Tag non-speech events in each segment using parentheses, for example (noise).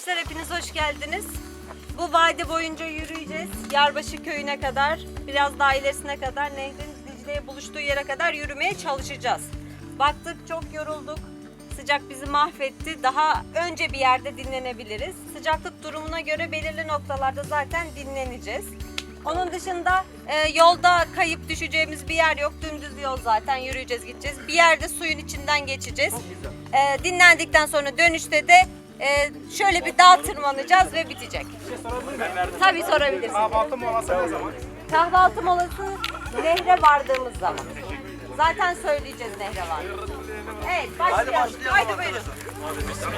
Arkadaşlar hepiniz hoş geldiniz. Bu vadi boyunca yürüyeceğiz. Yarbaşı köyüne kadar, biraz daha ilerisine kadar, nehrin Dicle'ye buluştuğu yere kadar yürümeye çalışacağız. Baktık çok yorulduk. Sıcak bizi mahvetti. Daha önce bir yerde dinlenebiliriz. Sıcaklık durumuna göre belirli noktalarda zaten dinleneceğiz. Onun dışında e, yolda kayıp düşeceğimiz bir yer yok. Dümdüz yol zaten yürüyeceğiz gideceğiz. Bir yerde suyun içinden geçeceğiz. E, dinlendikten sonra dönüşte de e, şöyle bir dağ tırmanacağız ve bitecek. Tabii sorabilirsiniz. Kahvaltı molası ne zaman? Kahvaltı molası nehre vardığımız zaman. Zaten söyleyeceğiz nehre var. Evet başlayalım. Haydi buyurun. Bizi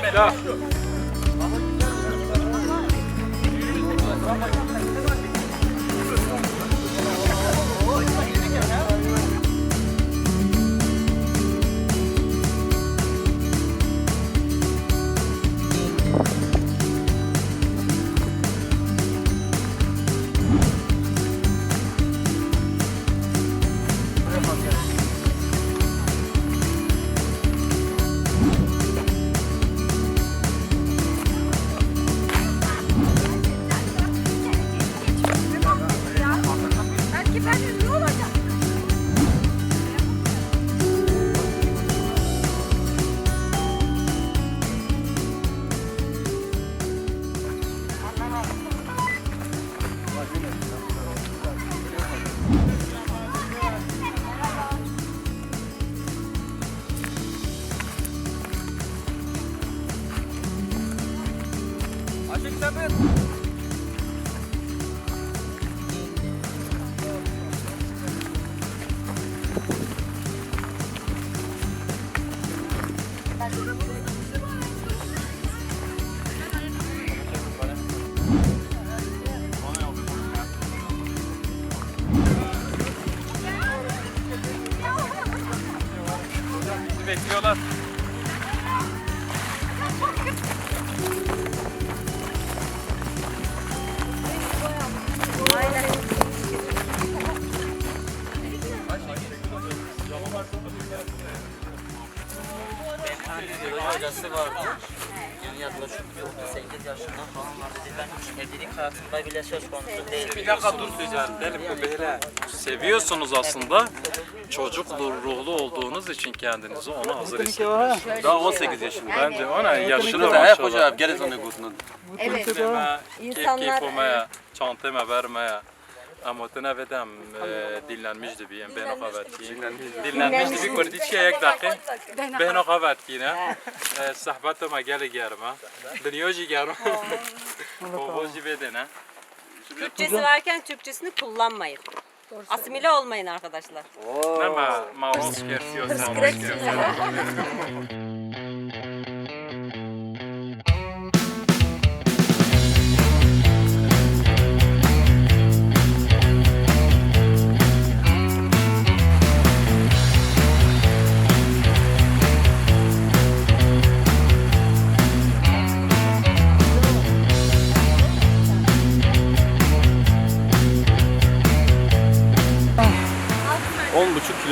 bekliyorlar. hocası vardı. Yaklaşık 38 yaşında falan vardı. Ben hiç evlilik hayatımda bile söz konusu değil. Bir dakika dur Tüccar. Benim bu böyle. Seviyorsunuz aslında. Çocuk ruhlu olduğunuz için kendinizi ona hazır hissediyorsunuz. Daha 18 yaşında. Bence ona yaşlı da hep maşallah. hoca geri sana gutun. Evet. İnsanlar- keyfime, çantama vermeye. Ama tına vedem dinlenmişti bir ben o kavet ki. Dinlenmişti bir kurdiçe ek dakika. Ben o kavet ki ne. Sohbetime gel germe. Dünyacı germe. Hoji (laughs) bedene. Türkçesi varken Türkçesini kullanmayın. Asimile olmayın arkadaşlar. Nema maros kersiyor.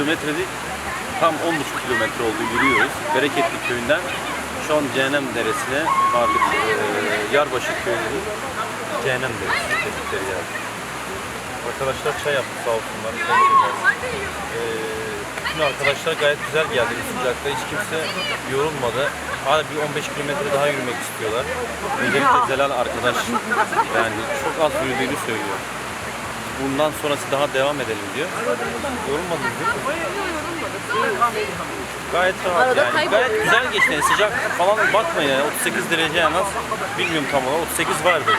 Kilometredik. Tam 10,5 kilometre oldu yürüyoruz. Bereketli köyünden şu an Cehennem Deresi'ne vardık. Ee, Yarbaşı köyünün Cehennem Deresi dedikleri yer. Arkadaşlar çay yaptı sağ olsunlar. Ee, bütün arkadaşlar gayet güzel geldi. Bu sıcakta hiç kimse yorulmadı. Hala bir 15 kilometre daha yürümek istiyorlar. Özellikle Zelal arkadaş yani çok az yürüdüğünü söylüyor. Bundan sonrası daha devam edelim diyor. Yorulmadınız değil mi? Gayet rahat yani. Gayet güzel geçti. Yani sıcak falan bakmayın yani. 38 derece en az. Bilmiyorum tam olarak. 38 vardı.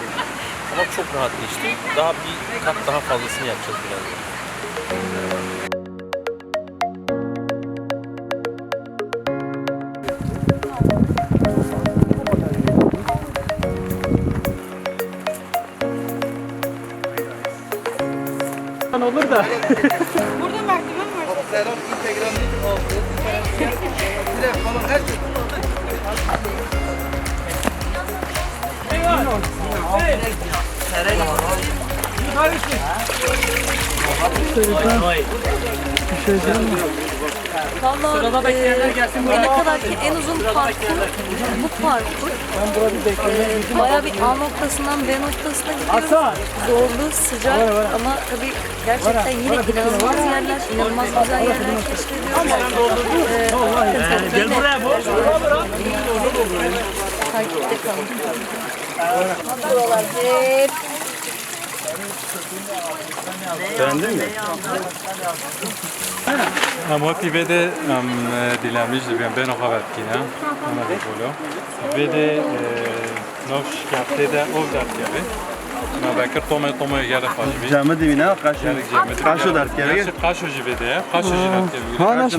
Ama çok rahat geçti. Daha bir kat daha fazlasını yapacağız birazdan. da. Burada merdiven var. Selam Instagram oldu. Direkt falan her şey. Bir şey söyleyeyim mi? Vallahi Sırada bekleyenler gelsin. Bugüne kadar ki en uzun parkur bu parkur. Ee, bayağı bir A noktasından B noktasına gidiyoruz. Zorlu, sıcak ama tabii gerçekten yine inanılmaz yerler, inanılmaz güzel yerler keşfediyoruz. Ee, Gel buraya Takipte kalın. Buralar hep Beğendin mi? Ama pivede am dilenmişti ben ben o kadar ki ne? Ama da böyle. Pivede nov şikayette de o dert gibi. Ma bakır toma toma yere. Camı dibine kaç Yarık cemedi. Kaşo dert gibi. Kaşo jibede ya. Kaşo gibi. Ha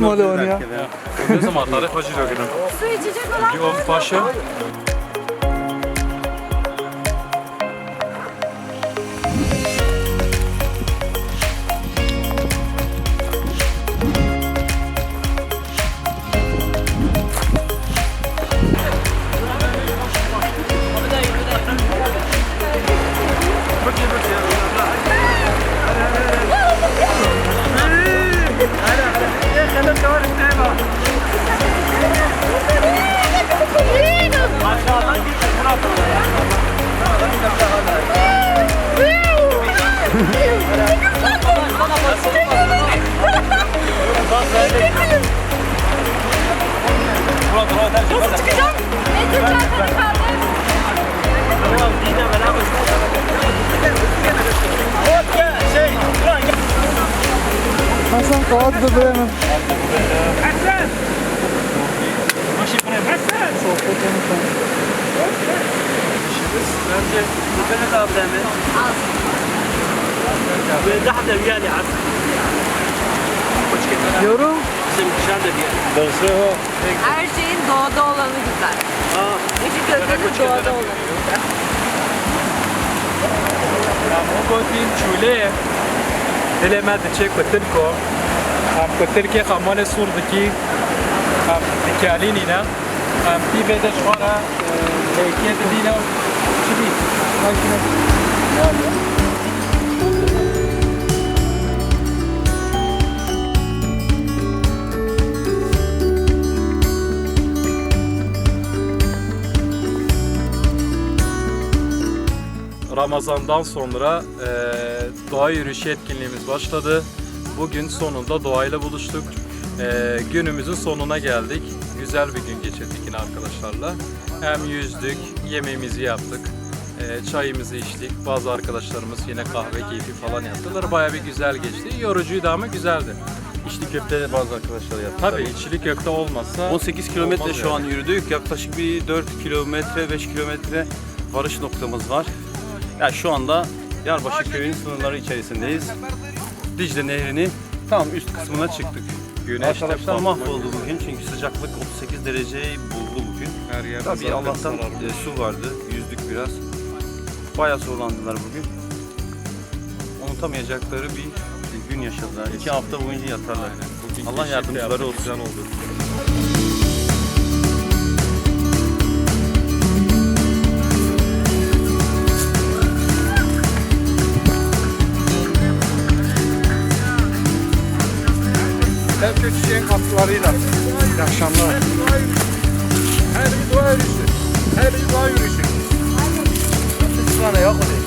nasıl mole onu ya? Ne zaman tarih hacı da Bir of paşa. Hasan kağıt da beğenin. Yorum. her şeyin doğada olanı güzel. Işık gözlerinin doğada olanı. Mogotin çule. Dileme de çek kutir ko. Am kutir ki kamane surdaki. Am dikalin ina. Am pivede şora. Ramazan'dan sonra e, doğa yürüyüşü etkinliğimiz başladı. Bugün sonunda doğayla buluştuk. E, günümüzün sonuna geldik. Güzel bir gün geçirdik yine arkadaşlarla. Hem yüzdük, yemeğimizi yaptık, e, çayımızı içtik. Bazı arkadaşlarımız yine kahve keyfi falan yaptılar. Baya bir güzel geçti. Yorucuydu ama güzeldi. İçli köfte bazı arkadaşlar yaptı. Tabii içli köfte olmazsa 18 kilometre olmaz şu an yani. yürüdük. Yaklaşık bir 4 kilometre, 5 kilometre varış noktamız var. Yani şu anda Yarbaşı köyünün sınırları içerisindeyiz. Dicle Nehri'nin tam üst kısmına çıktık. Güneş Arkadaşlar mahvoldu bugün çünkü sıcaklık 38 dereceyi bugün. Her yer Tabii Allah'tan e, su vardı, yüzdük biraz. Bayağı zorlandılar bugün. Unutamayacakları bir gün yaşadılar. İki hafta boyunca yatarlar. Bugün Allah yardımcıları olsun. Güzel oldu. Hep çiçeğin katkılarıyla. İyi akşamlar. Her bir dua yürüyüşü. Her bir dua yürüyüşü. Sıra ne yok o değil.